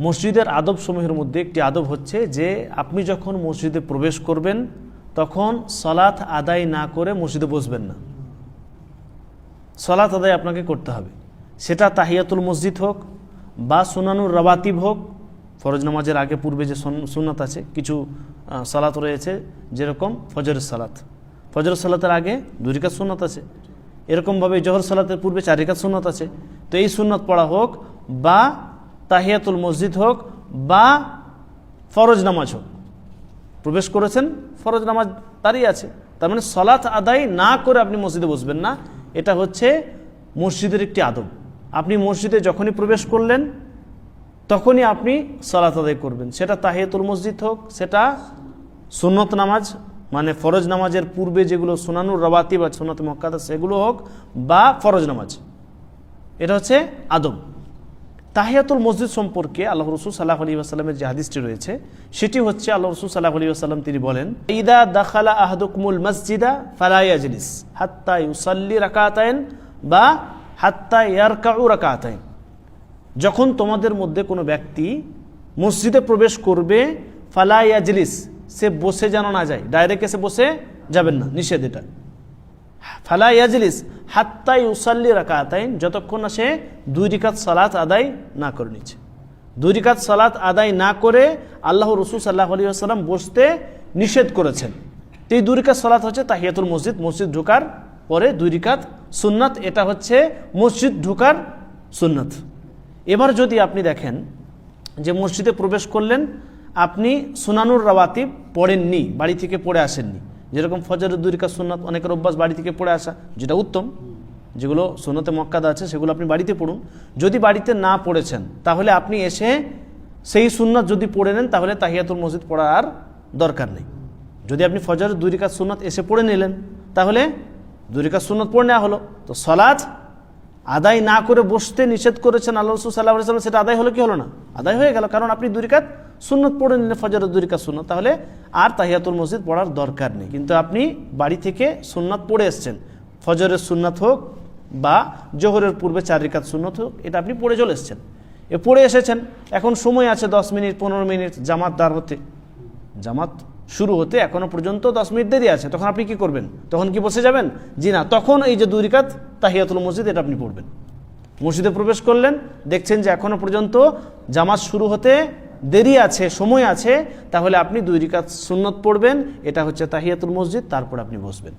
মসজিদের আদব সমূহের মধ্যে একটি আদব হচ্ছে যে আপনি যখন মসজিদে প্রবেশ করবেন, তখন সলাৎ আদায় না করে মসজিদে বসবেন না। সলাৎ আদায় আপনাকে করতে হবে। সেটা তাহিয়াতুল মসজিদ হোক বা সুনানুর রবাতিব হোক, ফরজ নামাজের আগে পূর্বে যে সুন- সুন্নাত আছে, কিছু সালাত রয়েছে, যেরকম ফজরের সালাত ফজর সালাতের আগে দুই রিকাত সুন্নাত আছে। এরকমভাবে জহর সালাতের পূর্বে চার রিকাত সুন্নাত আছে। তো এই সুন্নাত পড়া হোক বা তাহিয়াতুল মসজিদ হোক বা ফরজ নামাজ হোক। প্রবেশ করেছেন, ফরজ নামাজ দাঁড়িয়ে আছে। তার মানে সলাৎ আদায় না করে আপনি মসজিদে বসবেন না। এটা হচ্ছে মসজিদের একটি আদব। আপনি মসজিদে যখনই প্রবেশ করলেন, তখনই আপনি সলাৎ আদায় করবেন। সেটা তাহিয়াতুল মসজিদ হোক, সেটা সুন্নত নামাজ মানে ফরজ নামাজের পূর্বে যেগুলো সোনানুর রবাতি বা সোনাত মক্কাদা সেগুলো হোক বা ফরজ নামাজ। এটা হচ্ছে আদব। তাহিয়াতুল মসজিদ সম্পর্কে আল্লাহ রসুল সাল্লাহ আলী আসাল্লামের যে হাদিসটি রয়েছে, সেটি হচ্ছে আল্লাহ রসুল সাল্লাহ আলী আসাল্লাম তিনি বলেন, ইদা দাখালা আহাদুকমুল মসজিদা ফালাইয়া ফালাইয়াজলিস হাত্তা ইউসাল্লি রাকাতায়ন বা হাত্তা ইয়ারকাউ রাকাতায়ন যখন তোমাদের মধ্যে কোনো ব্যক্তি মসজিদে প্রবেশ করবে ফালাইয়া ফালাইয়াজলিস সে বসে যেন না যায়। ডাইরেক্ট এসে বসে যাবেন না, নিষেধ এটা। ফালা ইয়াজলিস হাত্তা ইউসাল্লি রাকাতাইন, যতক্ষণ না সে দুই রিকাত সালাত আদায় না করে নিচ্ছে। দুই রিকাত সালাত আদায় না করে আল্লাহ রসুল সাল্লাহ আলী আসসালাম বসতে নিষেধ করেছেন। এই দুই রিকাত সালাত হচ্ছে তাহিয়াতুল মসজিদ মসজিদ ঢোকার পরে দুই রিকাত সুন্নাত, এটা হচ্ছে মসজিদ ঢুকার সুন্নাত। এবার যদি আপনি দেখেন যে মসজিদে প্রবেশ করলেন, আপনি সুনানুর রাওয়াতিব পড়েননি, বাড়ি থেকে পড়ে আসেননি যেরকম ফজরের দুরিকা সুন্নাত অনেকের অভ্যাস বাড়ি থেকে পড়ে আসা, যেটা উত্তম, যেগুলো সুন্নতে মক্কাদা আছে, সেগুলো আপনি বাড়িতে পড়ুন। যদি বাড়িতে না পড়েছেন, তাহলে আপনি এসে সেই সুন্নাত যদি পড়ে নেন, তাহলে তাহিয়াতুল মসজিদ পড়ার আর দরকার নেই। যদি আপনি ফজরের দুই রিকাত সুন্নাত এসে পড়ে নিলেন, তাহলে দুই রিকাত সুন্নাত পড়ে নেওয়া হলো। তো সলাৎ আদায় না করে বসতে নিষেধ করেছেন আল্লাহ রসুল সাল্লাহ সেটা আদায় হলো কি হলো না? আদায় হয়ে গেল, কারণ আপনি দুরিকাত সুন্নত পড়ে নিলেন ফজরের দুরিকাত সুন্নত, তাহলে আর তাহিয়াতুল মসজিদ পড়ার দরকার নেই। কিন্তু আপনি বাড়ি থেকে সুন্নাত পড়ে এসছেন, ফজরের সুন্নাত হোক বা জোহরের পূর্বে চার রিকাত সুন্নত হোক, এটা আপনি পড়ে চলে এসছেন। এ পড়ে এসেছেন, এখন সময় আছে দশ মিনিট, পনেরো মিনিট, জামাত দাঁড় হতে। জামাত শুরু হতে এখনও পর্যন্ত দশ মিনিট দেরি আছে, তখন আপনি কি করবেন? তখন কি বসে যাবেন? জি না, তখন এই যে দুই রিকাত তাহিয়াতুল মসজিদ, এটা আপনি পড়বেন। মসজিদে প্রবেশ করলেন, দেখছেন যে এখনও পর্যন্ত জামাত শুরু হতে দেরি আছে, সময় আছে, তাহলে আপনি দুই রিকাত সুন্নত পড়বেন, এটা হচ্ছে তাহিয়াতুল মসজিদ, তারপর আপনি বসবেন।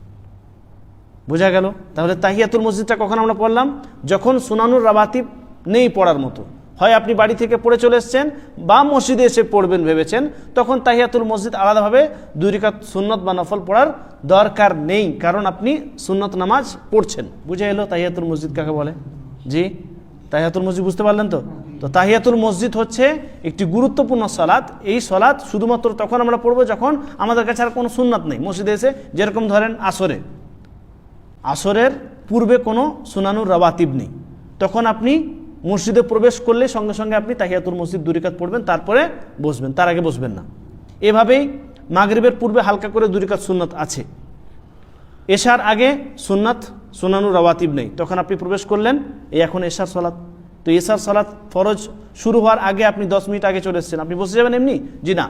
বোঝা গেল? তাহলে তাহিয়াতুল মসজিদটা কখন আমরা পড়লাম? যখন সুনানুর রাবাতিব নেই পড়ার মতো। হয় আপনি বাড়ি থেকে পড়ে চলে এসছেন, বা মসজিদে এসে পড়বেন ভেবেছেন, তখন তাহিয়াতুল মসজিদ আলাদাভাবে দুই রিকাত সুন্নত বা নফল পড়ার দরকার নেই, কারণ আপনি সুন্নত নামাজ পড়ছেন। বুঝে এলো তাহিয়াতুল মসজিদ কাকে বলে? জি? তাহিয়াতুল মসজিদ বুঝতে পারলেন তো? তো তাহিয়াতুল মসজিদ হচ্ছে একটি গুরুত্বপূর্ণ সলাৎ এই সলাৎ শুধুমাত্র তখন আমরা পড়ব যখন আমাদের কাছে আর কোনো সুন্নাত নেই। মসজিদে এসে যেরকম ধরেন আসরে। আসরের পূর্বে কোনো সুনানুর রবাতিব নেই। তখন আপনি মসজিদে প্রবেশ করলে সঙ্গে সঙ্গে আপনি তাহিয়াতুল মসজিদ দুরিকাত পড়বেন, তারপরে বসবেন, তার আগে বসবেন না। এভাবেই মাগরিবের পূর্বে হালকা করে দুরিকাত সুন্নাত আছে। এশার আগে সুন্নাত সুনানুর রওয়াতিব নেই। তখন আপনি প্রবেশ করলেন, এই এখন এশার সলাৎ তো এশার সলাৎ ফরজ শুরু হওয়ার আগে আপনি দশ মিনিট আগে চলে এসেছেন। আপনি বসে যাবেন এমনি? জি না।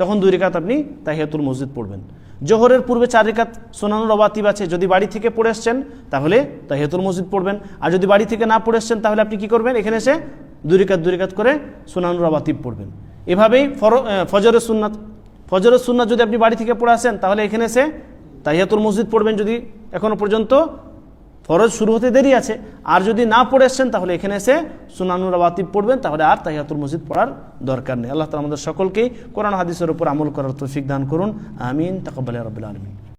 তখন দুই রেখাত আপনি তাহিয়াতুল মসজিদ পড়বেন। জোহরের পূর্বে চার রেখাত সোনানুর অবাতিব আছে। যদি বাড়ি থেকে পড়ে এসছেন তাহলে তাহিয়াতুল মসজিদ পড়বেন। আর যদি বাড়ি থেকে না পড়ে এসছেন তাহলে আপনি কি করবেন? এখানে এসে দুই রেখাত দুই রেখাত করে সোনানুর অবাতিব পড়বেন। এভাবেই ফর ফজরের সুন্নাত। ফজরের সুন্নাত যদি আপনি বাড়ি থেকে পড়ে আসেন, তাহলে এখানে এসে তাহিয়াতুল মসজিদ পড়বেন যদি এখনও পর্যন্ত। ফরজ শুরু হতে দেরি আছে। আর যদি না পড়ে এসছেন তাহলে এখানে এসে সুনানুর আবাতিব পড়বেন, তাহলে আর তাহিয়াতুল মসজিদ পড়ার দরকার নেই। আল্লাহ তালা আমাদের সকলকেই কোরআন হাদিসের উপর আমল করার তৌফিক দান করুন। আমিন। তাকবাল রবিল আলমিন।